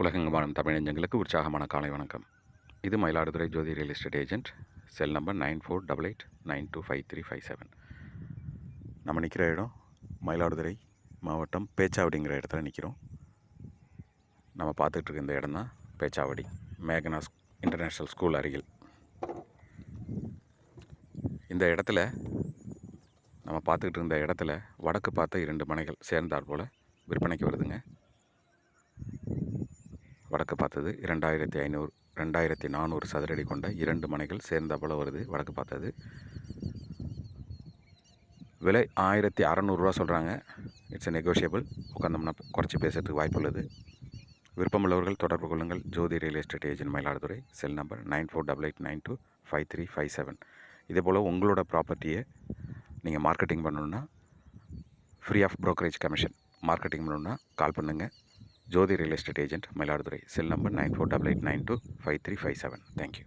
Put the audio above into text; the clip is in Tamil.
உலகெங்கும் தமிழஞ்சங்களுக்கு உற்சாகமான காலை வணக்கம். இது Mayiladuthurai Jothi real estate agent. Cell number nine four double eight nine two five three five seven. நம்ம நிற்கிற இடம் மயிலாடுதுறை மாவட்டம் பேச்சாவடிங்கிற இடத்துல நிற்கிறோம் நம்ம பார்த்துட்ருக்க இந்த இடம் தான் பேச்சாவடி மேகனா இன்டர்நேஷ்னல் ஸ்கூல் அருகில். இந்த இடத்துல நம்ம பார்த்துக்கிட்டு இருந்த இடத்துல வடக்கு பார்த்த இரண்டு மனைகள் சேர்ந்தாற் போல் விற்பனைக்கு வருதுங்க. வடக்கு பார்த்தது. இரண்டாயிரத்தி ஐநூறு ரெண்டாயிரத்தி நானூறு சதுரடி கொண்ட இரண்டு மனைகள் சேர்ந்த போல் வருது வடக்கு பார்த்தது. விலை ஆயிரத்தி அறநூறுரூவா சொல்கிறாங்க இட்ஸ் நெகோஷியபிள் உட்காந்தோம்னா குறைச்சி பேசுகிறதுக்கு வாய்ப்புள்ளது விருப்பமுள்ளவர்கள் தொடர்பு கொள்ளுங்கள். Jothi real estate agent Mayiladuthurai. Cell number nine four double eight nine two five three five seven. இதே போல் உங்களோட ப்ராப்பர்ட்டியை நீங்கள் மார்க்கெட்டிங் பண்ணணுன்னா free of brokerage commission marketing பண்ணணுன்னா கால் பண்ணுங்கள் Jothi real estate agent Mayiladuthurai cell number nine four double eight nine two five three five seven. Thank you